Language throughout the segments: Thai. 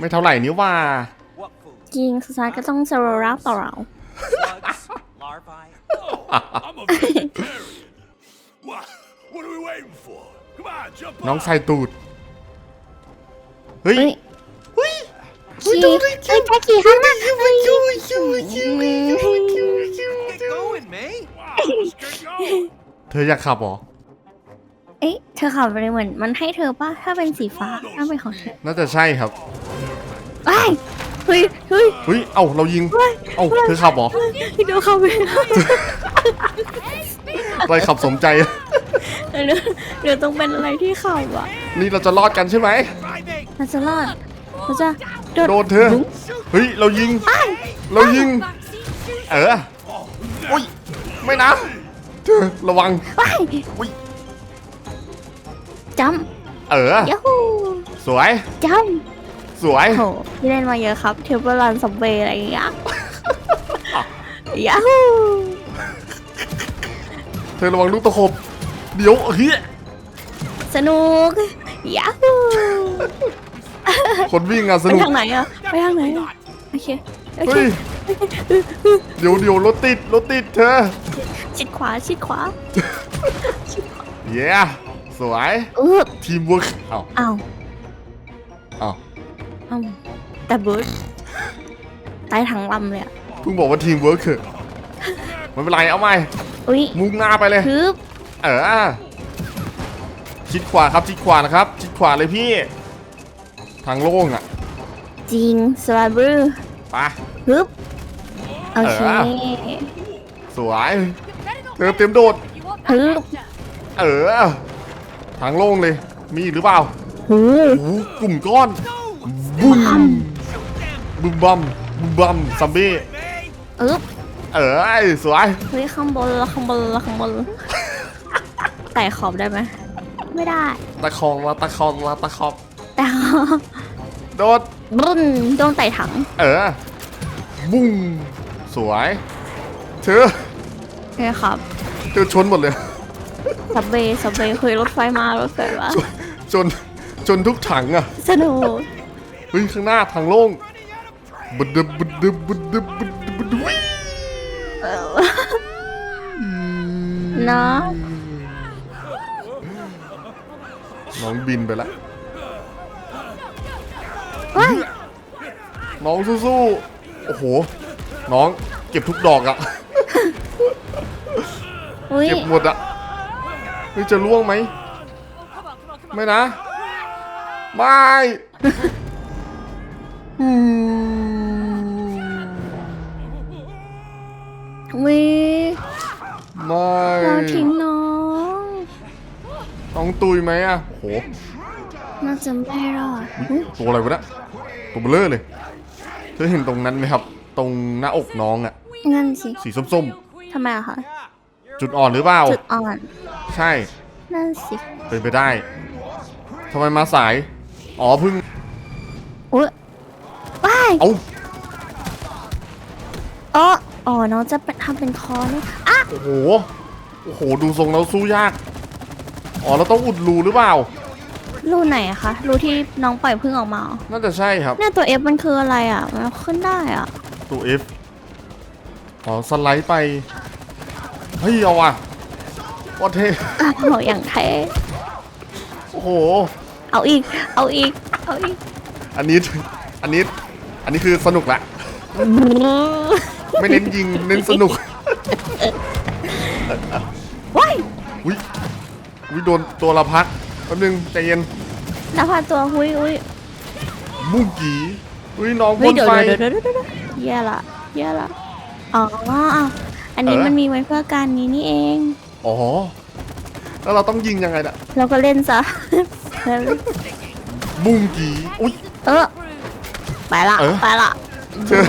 ไม่เท่าไหร่นี่ว่า What food? จริงสุดท้ายก็ต้องเซโรรับต่อเรา Slugs? Larvae? I'm a vegetarian. what? What are we waiting for? Come on, jump น้อง on. ใส่ตูด เฮ้ย เฮ้ยขี่เฮ้ยแค่ขี่ข้างหน้าเฮ้ย Get going, May. Wow, let's get going. เธออยากขับเหรอ เอ๊ะเธอขับไปเหมือนมันให้เธอป่ะถ้าเป็นสีฟ้าถ้าเป็นของเธอน่าจะใช่ครับเฮ้ยเฮ้ยเฮ้ยเฮ้ย เอ้าเรายิง เอ้าเธอขับเหรอพี่ดูขับไปอะไรขับสมใจเดี๋ยวเดี๋ยวต้องเป็นอะไรที่ขับอะ นี่เราจะรอดกันใช่ไหม Driving. เราจะรอดเราจะโดดโดนเธอ เฮ้ย เรายิง เรายิง เอออุ้ย ไม่นะ เธอระวังไปอุ๊ย จัมเออยาฮูสวยจัมสวยโหที่เล่นมาเยอะครับ เทเบิลรันสับเบย์อะไรอย่างเงี้ยยาฮูเธอระวังลูกตะขบ เดี๋ยวเฮ้ยสนุกยาฮูคนวิ่งอะสไปนุก ทางไหนอะไปทางไหนอะโอเคโอเคเฮ้ย เดี๋ยวเดี๋ยวรถติด รถติดเธอ ชิดขวาชิดขวา เย้ สวยเออทีมเวิร์กเอ้าอ้าวเอ้าอ้าวแต่เบิร์ดตายทั้งลำเลยอะเพิ่งบอกว่าทีมเวิร์กเถอะไม่เป็นไรเอาใหม่อุ้ยมุ่งหน้าไปเลยฮึบเออชิดขวาครับชิดขวานะครับชิดขวาเลยพี่ ทางโล่งอะจริงสวาบรูไปฮึบโอเคเออ สวย เธอเต็มโดดฮึบเออ ทางโล่งเลย มีอีกหรือเปล่าฮึโอ้โหกลุ่มก้อนบุ้มบุ้มบัมบุ้มบัมซัมบี้อึบเออสวยเฮ้ยข้างบนละข้างบนละข้างบนละไต่ขอบได้ไหมไม่ได้ ตะคองละตะคองละตะคองแต่โดดบุ้นโดนไต่ถัง เออ บุ้งสวยเธอโอเคครับเธอชนหมดเลย สับเบย์สับเบย์เคยรถไฟมารถไฟมาจนจนทุกถังอะสนุกเฮ้ยข้างหน้าทางโล่งบึดดึบบึดดึบบึดดึบบึดดึบบึดดึบวิ่งเออเนาะน้องบินไปแล้วว้ายน้องสู้ๆโอ้โห น้องเก็บทุกดอกอะอุ้ยเก็บหมดอะ เฮ้ยจะล่วงไหม ไม่นะ ไม่อืมวิไม่เราทิ้งน้องน้องตุยไหมอะโอ้โห น่าจะไม่รอดอุ๊ยตัวอะไรวะเนี่ยตัวเบลอเลย เธอเห็นตรงนั้นไหมครับ ตรงหน้าอกน้องอะนั่นสิ สีส้มทำไมอะคะๆ จุดอ่อนหรือเปล่า จุดอ่อน ใช่ นั่นสิเป็นไปได้ทำไมมาสาย อ๋อเพิ่งอุ้ยว้ายเอ้าอ๋ออ๋อน้องจะเป็นทำเป็นคอนี่อะโอ้โห โอ้โห ดูทรงแล้วสู้ยาก อ๋อเราต้องอุดรูหรือเปล่า รูไหนอะคะรูที่น้องปล่อยพึ่งออกมาเหรอน่าจะใช่ครับ เนี่ยตัว F มันคืออะไรอะมันขึ้นได้อะตัว F อ๋อ สไลด์ไป เฮ้ย เอาว่ะ ว่าเท่อ้าวอย่างแท้โอ้โห เอาอีก เอาอีก เอาอีก อันนี้ อันนี้ อันนี้คือสนุกละ ไม่เน้นยิง เน้นสนุกว้ายอุ้ยอุ้ยโดนตัวละพักแป๊บนึงใจเย็นนภาตัวหุยอุ้ยบุ้งกีอุ้ยน้องเฮ้ยพ่นเดี๋ยวไฟเดี๋ยวเดี๋ยวเดี๋ยวเดี๋ยวแย่ละแย่ละอ๋ออะอันนี้เออมันมีไว้เพื่อการนี้นี่เอง อ๋อ แล้วเราต้องยิงยังไงน่ะเราก็เล่นซะ บุ้งกีอุ้ย เออไปละเออ ไปละเธอ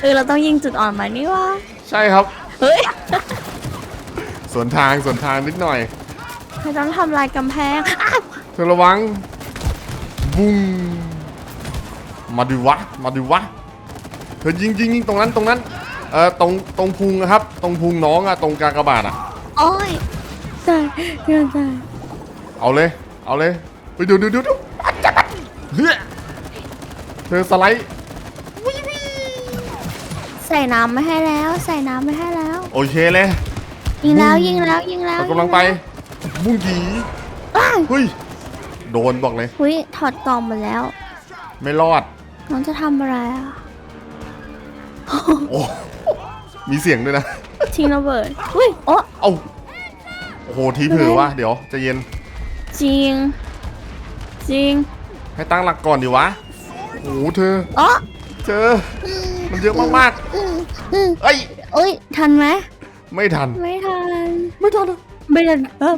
เออเราต้องยิงจุดอ่อนมานี่วะใช่ครับ เฮ้ยสวนทางสวนทางนิดหน่อยไม่ต้องทำลายกำแพงอ้าวเธอระวัง บุ้งมาดิวะ มาดิวะ เธอยิงยิงยิงตรงนั้นตรงนั้น เออตรงตรงพุงนะครับ ตรงพุงน้องอะตรงกากบาทอะโอ้ยใช่ใช่ใช่เอาเลย เอาเลยไปเดี๋ยวเดี๋ยวเดี๋ยวเดี๋ยวเฮ้ยเธอสไลด์ใส่น้ำไม่ให้แล้ว ใส่น้ำไม่ให้แล้ว โอเคเลยยิงแล้วยิงแล้วยิงแล้วเรากำลังไปบุ้งกีอ้าวเฮ้ยโดนบอกเลยอุ้ยถอดกล่องหมดแล้ว ไม่รอด น้องจะทำอะไรอะ โอ้ มีเสียงด้วยนะ ทิ้งระเบิดอุ้ยโอ้เอ้าโอ้โหทีเผือวะเดี๋ยวใจะเย็น จริง จริงให้ตั้งหลักก่อนดีวะ โอ้โหเธออ๋อเจอมันเยอะมากอืมอืมๆเอ้ย อุ้ยทันไหมไม่ทัน ไม่ทัน ไม่ทันอะ ไม่ทันเออ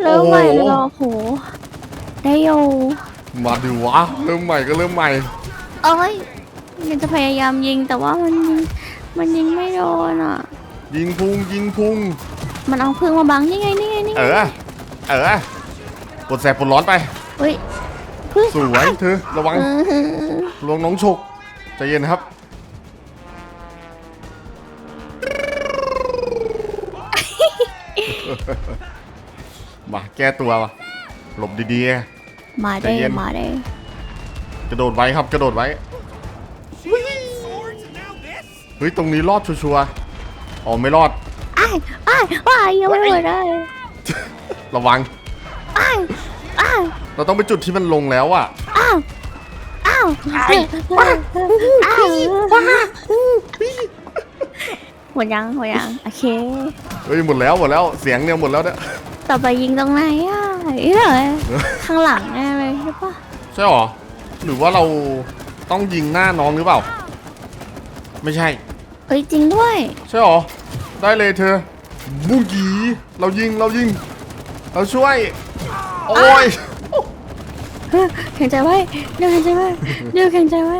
เริ่มใหม่เลยเหรอโห ได้อยู่มาดิวะ เริ่มใหม่ก็เริ่มใหม่ เอ้ย มันจะพยายามยิงแต่ว่ามันยิงมันยิงไม่โดนอะ ยิงพุงยิงพุง มันเอาพึ่งมาบังนี่ไงนี่ไงนี่ไงเออ เออปวดแสบปวดร้อนไป เฮ้ยพึ่งสวยเธอระวังเออลวงน้องฉกใจเย็นนะครับมาแก้ตัวมาหลบดีมาใจได้เย็นมาได้ๆกระโดดไว้ครับกระโดดไว้ เฮ้ย ตรงนี้รอดชัวร์ๆอ๋อไม่รอด อ้ายอ้ายอ้ายยังไม่หมดได้ระวัง อ้ายอ้ายเราต้องไปจุดที่มันลงแล้วอะอ้าวอ้าวอ้าวอ้าวหมดยังหมดยังโอเค เฮ้ยหมดแล้วหมดแล้วเสียงเนี่ยหมดแล้วเนี่ยต่อไปยิงตรงไหนอะอีเหรอข้างหลังแน่เลยใช่ปะใช่หรอหรือว่าเราต้องยิงหน้าน้องหรือเปล่า ไม่ใช่ เอ้ยจริงด้วย ใช่หรอ ได้เลยเธอ บุ้งกีเรายิงเรายิง เราช่วย โอ้ยเฮ้ยแข็งใจไว้เดี๋ยวแข็งใจไว้เดี๋ยวแข็งใจไว้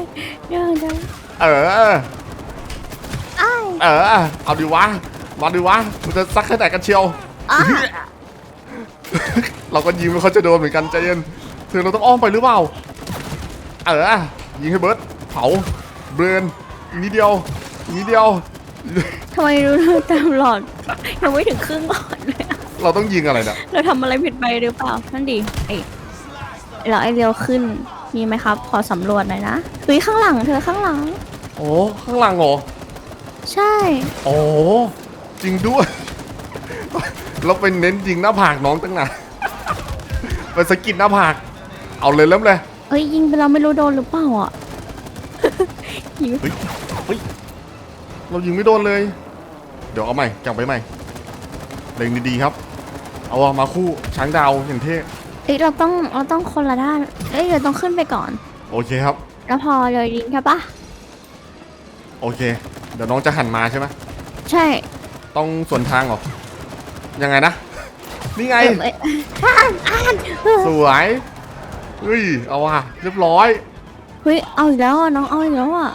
เดี๋ยวแข็งใจไว้เออ อ้ายเออ เอาดิวะมาดิวะมันจะซักแค่ไหนกันเชียว อ้าเราก็ยิงไม่ค่อยจะโดนเหมือนกันใจเย็นเธอเราต้องอ้อมไปหรือเปล่า เออ ยิงให้เบิร์ดเผาเบิร์น อีกนิดเดียวอีกนิดเดียว ทำไมรู้ตามหลอดยังไม่ถึงครึ่งหลอดเลยอะเราต้องยิงอะไรเนี่ยเราทำอะไรผิดไปหรือเปล่านั่นดิไอเราไอเรียวขึ้นมีไหมครับ ขอสำรวจหน่อยนะเฮ้ยข้างหลังเธอข้างหลัง โอ้ข้างหลังเหรอใช่ โอ้จริงด้วย เราไปเน้นยิงหน้าผากน้องตั้งนานไปสะกิดหน้าผาก เอาเลยเริ่มเลย เอ้ยยิงไปเราไม่รู้โดนหรือเปล่าอะ ยิงเฮ้ย เฮ้ยเรายิงไม่โดนเลย เดี๋ยวเอาใหม่กลับไปใหม่เล็งดีๆครับ เอามาคู่ช้างดาวอย่างเท่เอ้ยเราต้องเราต้องคนละด้าน เอ้ยเราต้องขึ้นไปก่อน โอเคครับ แล้วพอเลยยิงใช่ปะโอเค เดี๋ยวน้องจะหันมาใช่ไหมใช่ต้องสวนทางเหรอ ยังไงนะ นี่ไง เอ้ยเอ้ยอ่านอ่านเออสวยเฮ้ย เอาว่ะเรียบร้อย เฮ้ยเอาอีกแล้วอะน้องเอาอีกแล้วอะ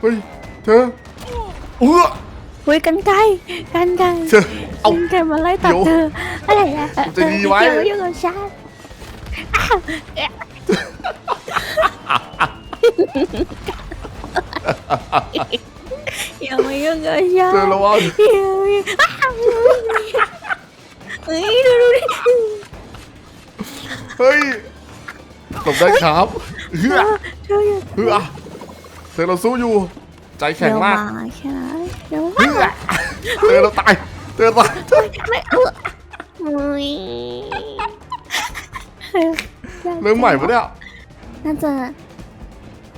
เฮ้ย เธอเอื้อเฮ้ยกันไกลกันไกลเธอเอากันไกลมาไล่ตัดเดี๋ยวเธออะไรอะมันจะดีไว้เกี่ยวไม่ยุ่งกับฉันอ้าวเอ๊ะอย่ามายุ่งกับฉันเธอระวังเดี๋ยวอ้าวเฮ้ยดูดูดิเฮ้ยหลบได้ครับเฮ้ยเธออย่า เฮ้ยเธอเราสู้อยู่ ใจแข็งมากเดี๋ยวแค่ไหนเดี๋ยวเฮ้ยเธอเราตายเธอตายไม่เออมุ้ยเริ่มใหม่ปะเนี่ยน่าจะ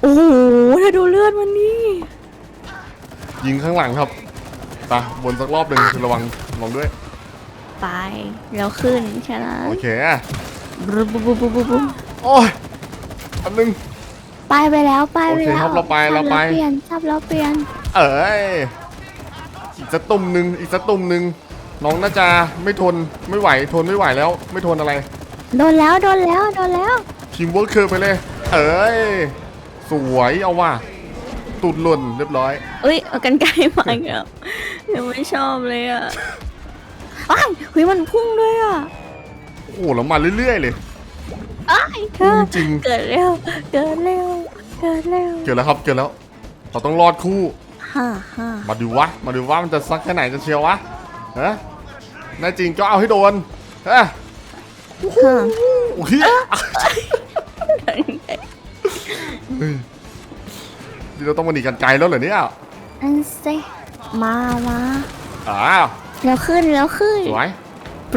โอ้โหเธอดูเลือดมันนี่ ยิงข้างหลังครับไปบนสักรอบหนึ่งระวังระวังด้วย ไปแล้วขึ้นแค่นั้นโอเคบุบบุบบุบบุบบุบโอ้ยอันนึง ไปไปแล้วไปไปโอเคแล้วครับเราไปเราไปจับแล้วเปลี่ยนจับแล้วเปลี่ยนเอ้ยอีกสักตุ่มหนึ่งอีกสักตุ่มหนึ่งน้องน่าจะไม่ทนไม่ไหวทนไม่ไหวแล้ว ไม่ทนอะไร โดนแล้วโดนแล้วโดนแล้ว ทีมเวิร์คเคอร์ไปเลย เอ้ยสวยเอาว่ะตูดหล่นเรียบร้อย เอ้ยเอากันไกลมาอีกแล้วยังไม่ชอบเลยอะอ้ายเฮ้ยมันพุ่งด้วยอะ โอ้โหแล้วมาเรื่อยๆเลย อ้ายเธอจริง เกิดเร็ว เกิดเร็ว เกิดเร็วเกิดแล้วครับเกิดแล้ว เราต้องรอดคู่ ฮ่าฮ่ามาดูวะ มาดูว่ามันจะซักแค่ไหนจะเชียววะฮะแน่จริงก็เอาให้โดนฮะฮ่าโอ้ยเฮ้ยนี่เราต้องมาหนีกันไกลแล้วเหรอเนี่ยอันเซมามาอ้าวเร็วขึ้นเร็วขึ้นสวย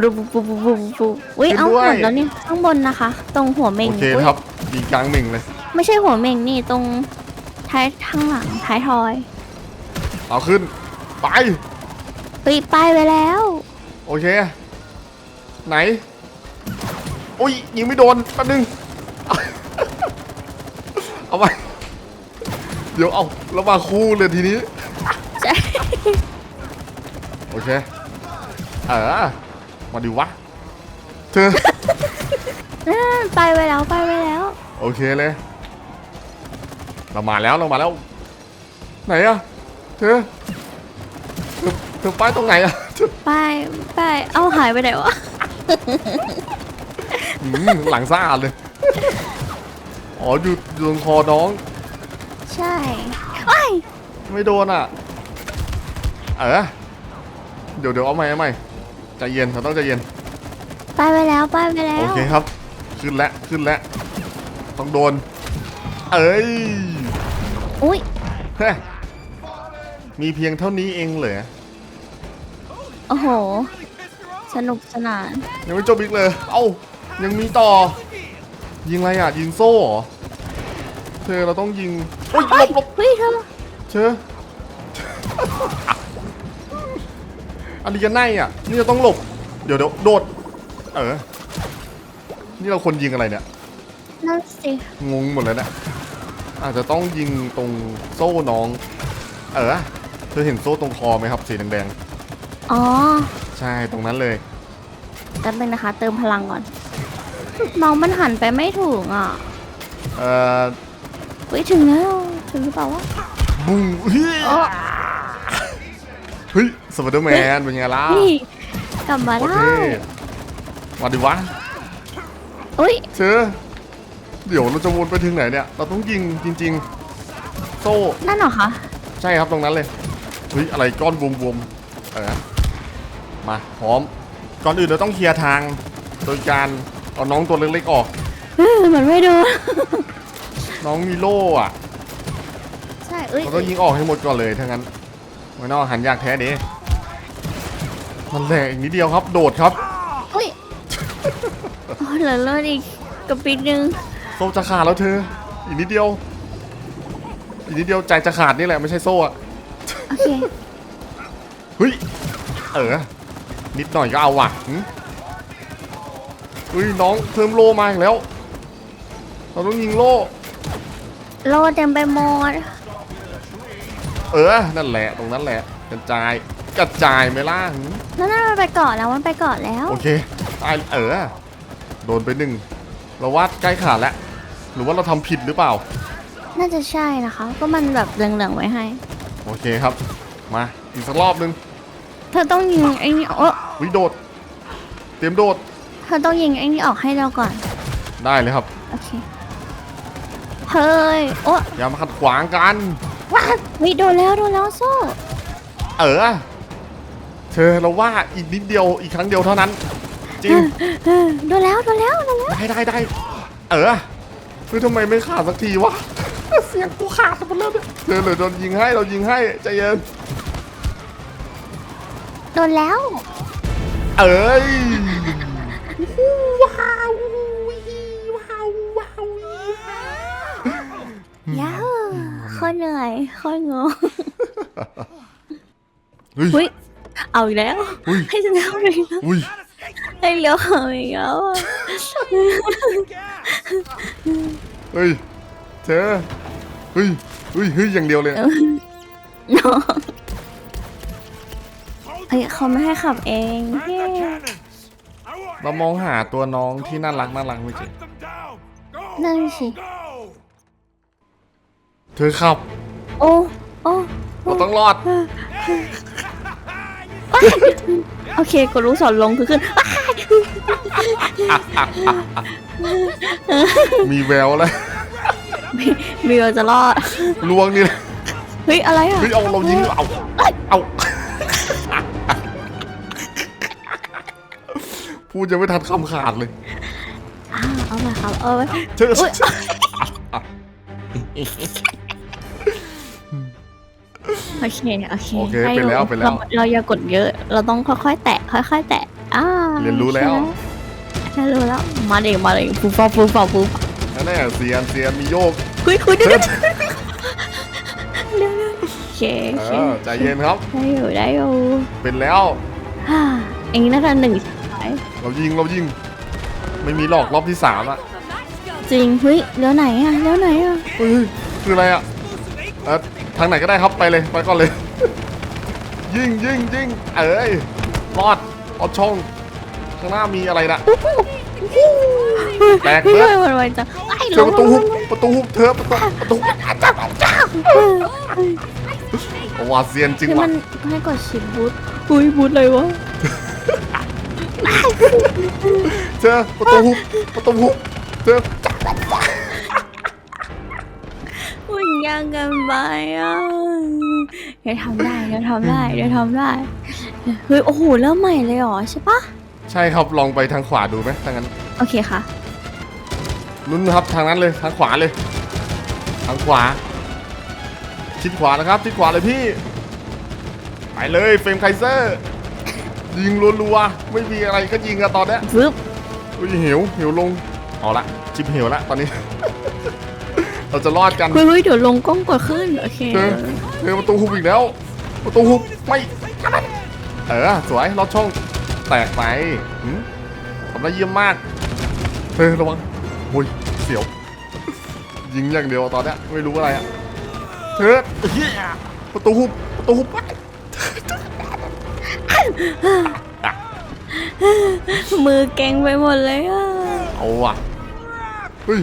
ปุ๊บปุ๊บปุ๊บปุ๊บปุ๊บอุ้ยขึ้นเอาด้วยหมดแล้วเนี่ยข้างบนนะคะ ตรงหัวเม่งโอเคอุ๊ยครับยิงกลางหนึ่งเลย ไม่ใช่หัวเม่งนี่ตรงท้ายข้างหลังท้ายทอยเอาขึ้น ไป เฮ้ยป้ายไปแล้ว โอเค ไหนอุ้ยยิงไม่โดนแป๊บนึง เอาไปเดี๋ยวเอาเรามาคู่เลยทีนี้ ใช่ โอเค เออ มาดิวะเธอนั่นไปไปแล้วไปไปแล้ว โอเคเลย เรามาแล้วเรามาแล้ว ไหนอะเธอเธอเธอป้ายตรงไหนอะเธอไปไปเอาหายไปไหนวะ อืมหลังสะอาดเลย อ๋ออยู่อยู่ตรงคอน้อง ใช่ไอ้ยไม่โดนอะ เออ เดี๋ยวเดี๋ยวเอาใหม่เอาใหม่ ใจเย็นเราต้องใจเย็น ไปไปแล้วไปไปแล้โอวเคครับ ขึ้นแล้วขึ้นแล้วต้องโดน เอ้ยอุ้ยเฮ้ยมีเพียงเท่านี้เองเหรอโอ้โห สนุกสนาน ยังไม่จบอีกเลย เอ้า ยังมีต่อ ยิงอะไรอะ ยิงโซ่เหรอ เธอเราต้องยิงโอ้ยหลบหลบเฮ้ยเธอเชอ อันนี้กันไนอะ นี่เราต้องหลบ เดี๋ยวเดี๋ยวโดด เออ นี่เราคนยิงอะไรเนี่ย นั่นสิงงหมดเลยเนี่ย อาจจะต้องยิงตรงโซ่น้อง เออ เธอเห็นโซ่ตรงคอไหมครับสีแดงอ๋อๆ ใช่ตรงนั้นเลย แป๊บนึงนะคะ เติมพลังก่อน น้องมันหันไปไม่ถูกอะเอ่อ เฮ้ยถึงแล้ว ถึงหรือเปล่าวะบุ้งเฮ้ย อ๋อเฮ้ย สไปเดอร์แมนเป็นไงล่ะนี่กลับมาโอแล้เควมาดิวะอุ้ยเชอเดี๋ยวเราจะวนไปถึงไหนเนี่ย เราต้องยิงจริง ๆ โซ่ นั่นเหรอคะใช่ครับตรงนั้นเลยเฮ้ยอะไรก้อนบวมๆเออมาพร้อม ก่อนอื่นเราต้องเคลียร์ทาง โดยการเอาน้องตัวเล็กๆออกเออมันไม่โดนน้องมีโล่อะใช่เอ้ยเราต้องยิงออกให้หมดก่อนเลยถ้างั้นไม่นอกหันยากแท้เด้ มันแหลกอีกนิดเดียวครับ โดดครับอุ้ยอ๋อเหลือรอดอีกกระปิดนึงโซ่จะขาดแล้วเธอ อีกนิดเดียว อีกนิดเดียวใจจะขาดนี่แหละไม่ใช่โซ่อะโอเคเฮ้ยเออนิดหน่อยก็เอาว่ะหึเฮ้ยน้องเพิ่มโล่มาอีกแล้ว เราต้องยิงโล่โลดเต็มไปหมด เออ นั่นแหละ ตรงนั้นแหละกระจาย กระจายไหม่ล่ะหึนั่นน่ะมันไปเกาะแล้วมันไปเกาะแล้ว โอเคตายเออโดนไปหนึ่งเราวาดใกล้ขาดแล้ว หรือว่าเราทำผิดหรือเปล่า น่าจะใช่นะคะ ก็มันแบบเหลืองๆไว้ให้ โอเคครับ มาอีกสักรอบหนึง เธอต้องยิงไอ้นี่โอ้วิโดด เตรียมโดด เธอต้องยิงไอ้นี่ออกให้เราก่อน ได้เลยครับ โอเค เฮ้ย โอ้อย่ามาขัดขวางกัน ว้าววิโดนแล้วโดนแล้วโซ่ เออเธอเราว่าอีกนิดเดียวอีกครั้งเดียวเท่านั้น จริงเออโดนแล้วโดนแล้วโดนแล้วได้ได้ได้เออเฮ้ยทำไมไม่ขาดสักทีวะเสียงกูขาดหมดแล้วเนี่ยเธอเลยโดนยิงให้เรายิงให้ใจเย็นโดนแล้ว เอ้ยว้าวยาวโคตรเหนื่อยโคตรงงเฮ้ย เฮ้ยเอาอีกแล้ว อุ้ยให้ฉันทำอีกแล้วอุ้ยให้เลี้ยวเขาอีกแล้วอะเฮ้ยเธอเฮ้ยเฮ้ยเฮ้ยอย่างเดียวเลยน้องเฮ้ยเขาไม่ให้ขับเองเย้ I want เรามองหาตัวน้องที่น่ารักน่ารักไม่เจอ Hunt them down. Go. นั่นสิ Go. เธอขับโอ้โอ้เราต้องรอด โอเคกดลูกศรลงคือขึ้นมีแววแล้วมีเราจะรอดลวงนี่แหละเฮ้ยอะไรอะเฮ้ยเอาเรายิงเอาเอาพูดยังไม่ทันคำขาดเลยอ่าเอาไปครับเอาไปเชื่ออุ๊ย โอเค โอเคโอเคได้ไปแล้วอยู่ไปแล้วเราเราอย่ากดเยอะ เราต้องค่อยๆ แตะ ค่อย ๆ แตะ อ่าเรียนรู้แล้วใช่ไหมเรียนรู้แล้ว มาเด็กมาเด็กฟูฟ้าฟูฟ้าฟูฟ้านั่นแหละเซียนเซียนมีโยกคุยคุยเดี๋ยวเดี๋ยวเดี๋ยวเดี๋ยวโอเคโอเอเคอใจเย็นครับ ได้อยู่ได้อยู่เป็นแล้ว ฮ่าอย่างนี้น่าจะหนึ่งสายเรายิงเรายิง ไม่มีหลอกรอบที่สามอะจริงเฮ้ยเลี้ยวไหนอะเลี้ยวไหนอะเฮ้ยคืออะไรอะเออ ทางไหนก็ได้ครับไปเลยไปก่อนเลย ยิงยิงยิงเอ้ยรอดรอดช่องข้างหน้ามีอะไรนะแตกเฮ้เบิยดมันไวจังไอ้เจอประตูหุบประตูหุบเธอประตูประตูโอ้วาเซียนจริงคือว่ะมันให้กดชิปบูทอุ้ยบูทเลยวะเจอประตูหุบประตูหุบเจอมัน ยากเกันไปอะเดี๋ยวทำได้เดี๋ยวทำได้เดี๋ยวทำได้เฮ้ยโอ้โหเริ่มใหม่เลยเหรอใช่ปะใช่ครับลองไปทางขวาดูไหมถ้างนั้นโอเคค่ะลุ้นนะครับทางนั้นเลยทางขวาเลย ทางขวาชิดขวานะครับชิดขวาเลยพี่ไปเลยเฟรมไคเซอร์ ยิงรัวๆไม่มีอะไรก็ยิงอะตอนเนี้ยฟึบอุ้ยหิวหิวลงเอาละชิปหิวละตอนนี้ เราจะรอดกันเฮ้ยเฮ้ยเดี๋ยวลงกล้องกดขึ้น โอเคเจอเจอประตูหุบอีกแล้ว ประตูหุบไม่เออสวยรอดช่องแตกไปหืมทำได้เยี่ยมมากเธอระวังโอ้ยเสียว ยิงอย่างเดียวตอนเนี้ยไม่รู้อะไรอะเธอเฮียประตูหุบประตูหุบมือเก่งไปหมดเลยอะเอาว่ะเฮ้ย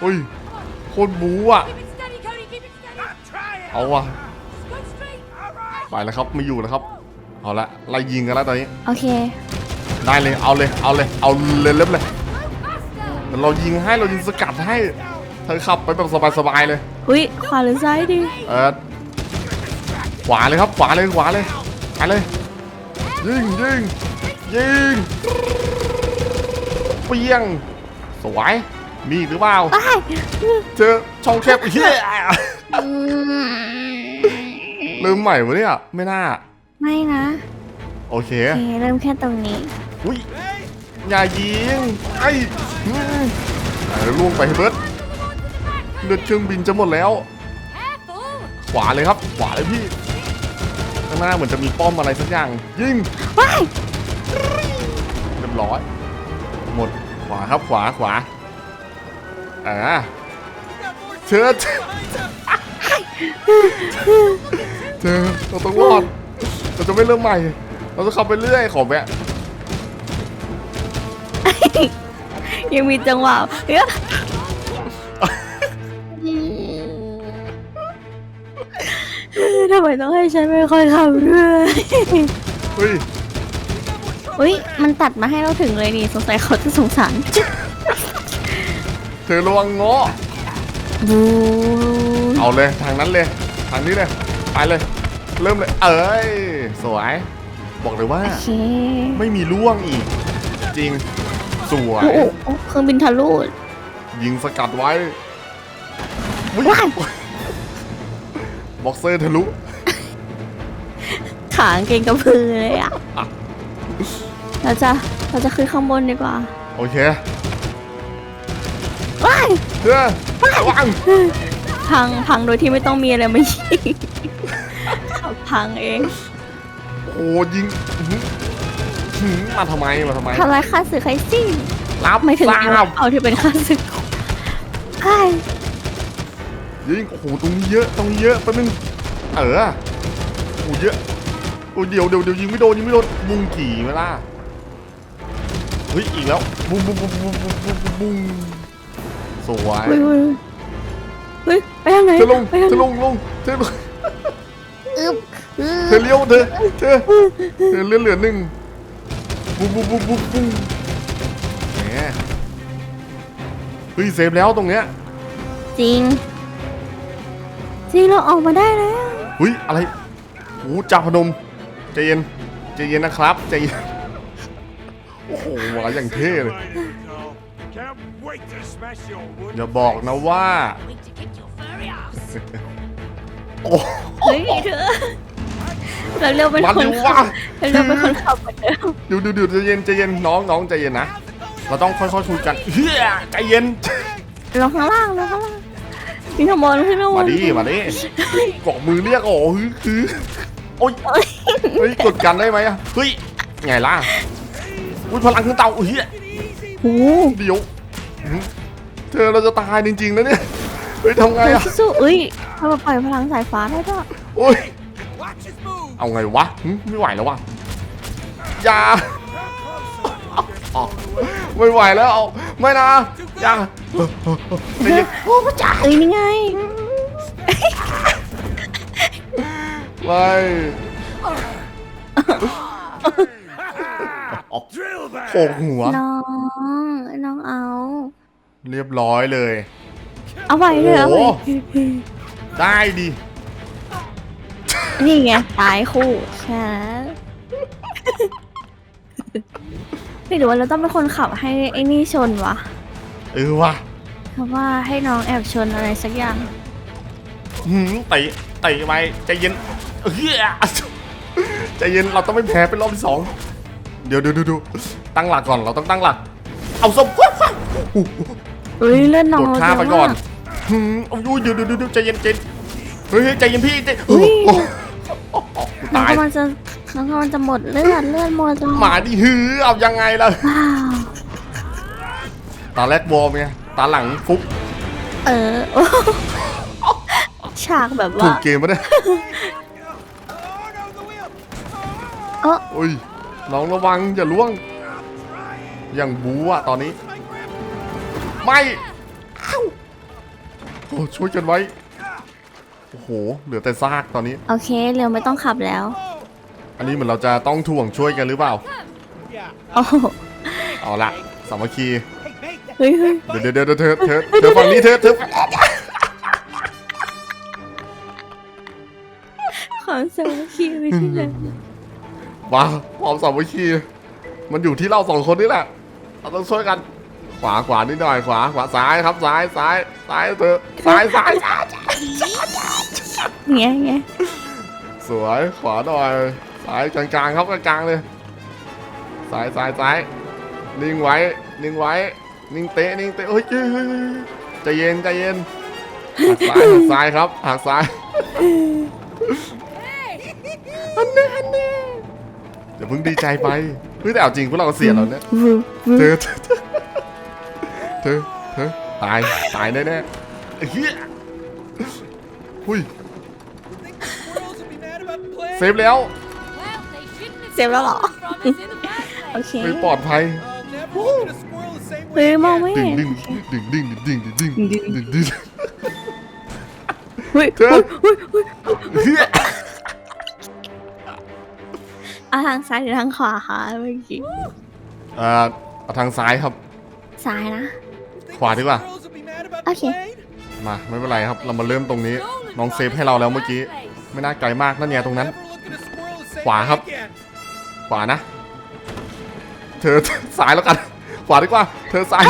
เฮ้ยโคตรบู๊อะ Keep it steady, Cody. Keep it steady. เอาว่ะ Go straight. ไปแล้วครับไม่อยู่แล้วครับ เอาละไล่ยิงกันแล้วตอนนี้ โอเค ได้เลยเอาเลยเอาเลยเอาเลยเล็บเลย Faster. เดี๋ยวเรายิงให้เรายิงสกัดให้เธอขับไปแบบสบายๆเลยอุ้ยขวาหรือซ้ายดีเออขวาเลยครับขวาเลยขวาเลยไปเลยยิงยิงยิงเปี้ยงสวย มีอีกหรือเปล่าไปเจอช่องแคบเฮียลืมใหม่วะเนี่ย ไม่น่า ไม่นะ โอเคโอเคเริ่มแค่ตรงนี้ อุ้ยอย่ายิง ไอ้อืมเออล่วงไปให้เบิร์ดเลือดเครื่องบินจะหมดแล้ว Careful. ขวาเลยครับ ขวาเลยพี่ข้างหน้าเหมือนจะมีป้อมอะไรสักอย่าง ยิงว้ายเรียบร้อย หมดขวาครับขวาขวา อ่าเชิญเจอเราต้องรอดเราจะไม่เริ่มใหม่ เราจะขับไปเรื่อยขอแวะยังมีจังหวะเฮ้ยทำไมต้องให้ฉันไม่ค่อยขับเรือเฮ้ย อุ้ยมันตัดมาให้เราถึงเลยนี่ สงสัยเขาจะสงสาร เธอระวังเงาะบูเอาเลยทางนั้นเลย ทางนี้เลย ไปเลย เริ่มเลย เอ้ย สวย บอกเลยว่า โอเคไม่มีล่วงอีก จริง สวย โอ้โหโอ้เครื่องบินทะลุยิงสกัดไว้อุ๊ยว้ายบ็อกเซอร์ทะลุขางเกงกระพือเลยอะ อะ เราจะเราจะขึ้นข้างบนดีกว่า โอเค เฮ้ยวังพังพังโดยที่ไม่ต้องมีอะไรมายิงพังเองโอ้ยิงมาทำไมมาทำไมทำไร้ายข้าศึกใครสิรับไม่ถึงรับเอาที่เป็นข้าศึกใช่ยิงโอ้โหตรงนี้เยอะตรงนี้เยอะไป๊บนึงเออโอ้โเยอะโอ้เดี๋ยวเดี๋ยวเดี๋ยวยิงไม่โดนยิงไม่โดนบุ้งกี่เวล่ะเฮ้ยอีกแล้วบุ้งบุ้งบุ้งบุ้งบุ้งบุง สวยเฮ้ยเฮ้ยเฮ้ยไปทางไหนเธอลงไปทางเธอไหนลงลงเธอลงอึ๊บอึ๊เธอบเลี้ยวเธอเธอเธอเลื่อนเหลือหนึ่งบุ้งบุ้งบุ้งบุ้งบุ้งแหมเฮ้ยเซฟแล้วตรงเนี้ยจริง จริงเราออกมาได้แล้ว เฮ้ยอะไรโอ้จ่าพนมใจเย็นใจเย็นนะครับใจเย็นโอ้โหมาอย่างเท่เลย อย่าบอกนะว่า Wait to kick your furry ass. โอ้เฮ้ยเธอเราเร็วเป็นมันคนอยู่ขัว่าบเราเร็วเป็นคนขับเหมือนเดิมดูดูดูใจเย็นใจเย็นน้องน้องใจเย็นนะเราต้องค่อยๆคุยกันเฮียใจเย็นลงข้างล่างลงข้างล่างพี่ขโมยขึ้นข้างบมานดิมาดิเกาะมือเรียกโอ้คือคือโอ้ยเฮ้ยกดกันได้ไหมอะเฮ้ยไงล่ะอุ้ยพลังขึ้นเตาเฮียโอ้โหเดี๋ยวหืม เธอเราจะตายจริงๆนะเนี่ยเฮ้ยทำไงเฮ้ยอะสู้ๆเอ้ยทำไมปล่อยพลังสายฟ้าได้ด้วยโอ้ย Watch his move. เอาไงวะหึไม่ไหวแล้ววะอย่าอ๋อไม่ไหวแล้วเอาไม่นะอย่าใจเย็นโอ้พระเจ้าเอ้ยนี่ไงไม่ Drill โข that. กหัว น้อง น้องเอา เรียบร้อยเลย เอาไปเลยเอาโอ้ไปโหได้ดินี่ไงตายคู่ใช่ไม่รู้ว่าเราต้องเป็นคนขับให้ไอ้นี่ชนวะเออว่ะเพราะว่าให้น้องแอบชนอะไรสักอย่าง หืมเตะเตะไปใจเย็นเฮียใจเย็นเราต้องไม่แพ้เป็นรอบที่สอง เดี๋ยวเดี๋ยวดูดูตั้งหลักก่อนเราต้องตั้งหลัก เอาสมควรเฮ้ยเล่นน้องกดเราข้ามไปเยะก่อนมากหืมโอ้ยเดี๋ยวเดี๋ยวเดี๋ยวใจเย็นใจเย็นเฮ้ยใจเย็นพี่ใจเฮ้ยโอ้โหโอ้โหกูน้องตาย กำลังจะน้องกำลังจะหมดเลือดเลือดหมดแล้วหมาดิฮือเอายังไงล่ะว้าวตาแรกวอร์มไงตาหลังฟุกเออโอ้ฉากแบบถูว่ากเกมปะเนี่ยเออโอ้ย น้องระวังอย่าล่วง อย่างบูอะตอนนี้ ไม่อ้าวโอ้ช่วยกันไว้ โอ้โห เหลือแต่ซากตอนนี้ โอเค เร็วไม่ต้องขับแล้ว อันนี้เหมือนเราจะต้องถ่วงช่วยกันหรือเปล่า โอ้โหเอาละสามัคคี Hey, mate, that เฮ้ยเฮ้ยเดี๋ยวเดี๋ยวเดี๋ยวเธอเธอเธอฝั่งนี้เธอเธอความสามัคคีไปที่ไหน ว้าความสามัคคีมันอยู่ที่เราสองคนนี่แหละเราต้องช่วยกัน ขวาขวานิดหน่อยขวาขวาซ้ายครับซ้ายซ้ายซ้ายเธอซ้ายซ้ายซ้ายเงี้ยเงี้ยสวยขวาหน่อยซ้ายกลางๆครับกลางๆเลยซ้ายซ้ายซ้ายนิ่งไว้นิ่งไว้นิ่งเตะนิ่งเตะเฮ้ยเฮ้ยเฮ้ยเฮ้ยใจเย็นใจเย็นหักซ้ายหักซ้ายครับหักซ้ายอันนี้อัน นี้เดี๋ยวเพิ่งดีใจไปเฮ้ยแต่เอาจริงพวกเราก็เสียแล้วเนี่ยวูวูเธอเธอเธอเธอตายตายแน่ๆไอ้เฮียหุย squirrels would be mad about the play. เซฟแล้ว Well, they shouldn't have เจ็บแล้วเหรอ stolen from us in the first โอ place. เคไม่ปลอดภัย I'll never look at a squirrel the same เฮ้ย way มอง again. ไม่ดึงเห็นดึงดึงดึงดึงดึงดึงดึงดึงดึงเฮ้ยเธอเฮ้ยเฮ้ย เฮ้ยเฮียอะทางซ้ายหรือทางขวาคะเมื่อกี้อ่าเอาทางซ้ายครับ ซ้ายนะ ขวาดีกว่า Squirrels would be mad about the Okay. plane. มาไม่เป็นไรครับ เรามาเริ่มตรงนี้ Stolen น้อง from เซฟ us ให้เราแล้ว in the เมื่อกี้ first place. ไม่น่าไกลมากนั่นไงตรงนั้น Never look at a squirrel the same Khóa way hấp. again. ขวานะ เธอซ้ายแล้วกัน ขวาดีกว่า เธอซ้าย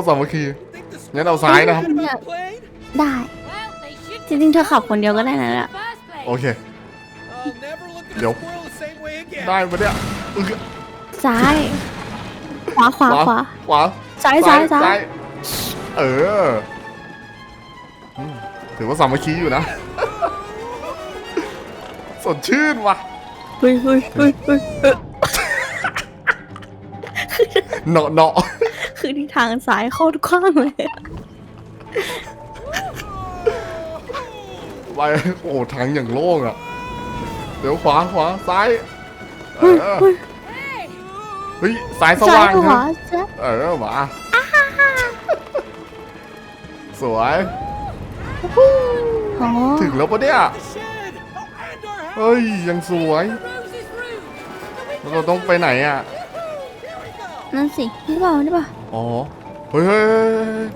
ตรสามัคคี Think the งั้นเอาซ้ายนะครับ squirrels mad about the plane? ได้ Well, they shouldn't จริงๆ เธอขับคนเดียวก็ได้นะ in เนี่ย the first place. โอเค I'll never look at a Yo. squirrel the same way again. ได้ปะเนี่ยอึ๊กซ้าย ขวาขวาขวา ขวาซ้ายซ้ายซ้าย เอออืมถือว่าสามัคคีอยู่นะ สดชื่นว่ะ เฮ้ยเฮ้ยเฮ้ยเฮ้ยเฮ้ย เนาะเนาะ คือที่ทางซ้ายเข้าทุกข้างเลยอะไปโอ้ทางอย่างโล่งอะ เดี๋ยวขวาขวาซ้ายเออเฮ้ยสายสซ้าว่ายงขครัวาบซ้ายเออมาสวย อ๋อถึงแล้วปะเนี่ย The shed. Oh, and our house. เฮ้ย ยังสวย Rose's room. แล้วเราต้องไปไหนอะ นั่นสินี่เปล่านี่เปล่า อ๋อ เฮ้ยเฮ้ยเฮ้ย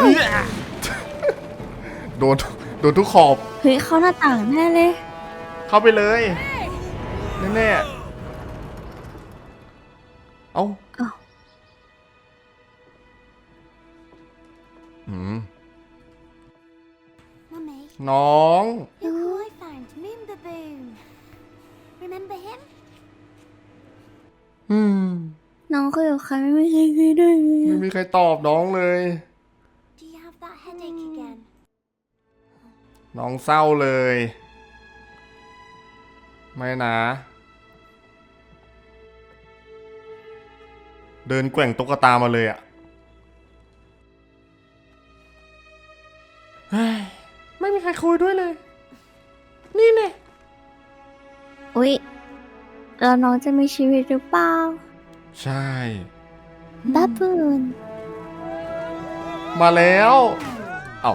เฮ้ยโดนโดนทุกขอบ เฮ้ยเข้าหน้าต่างแน่เลย เข้าไปเลย แน่ๆ เอ้าเอ้าอืม Mummy, น้อง look who I found. Moon Baboon. Remember him? อืม น้องคุยกับใครไม่เคยคุยด้วยเลยไม่มีใครตอบน้องเลย Do you have that headache again? น้องเศร้าเลย ไม่นะ เดินแกว่งตุ๊กตามาเลยอะ่ะเฮ้ยไม่มีใครคุยด้วยเลย นี่เนี่ย อุ๊ยแล้วน้องจะมีชีวิตหรือเปล่า ใช่ บับบูน มาแล้ว เอ้า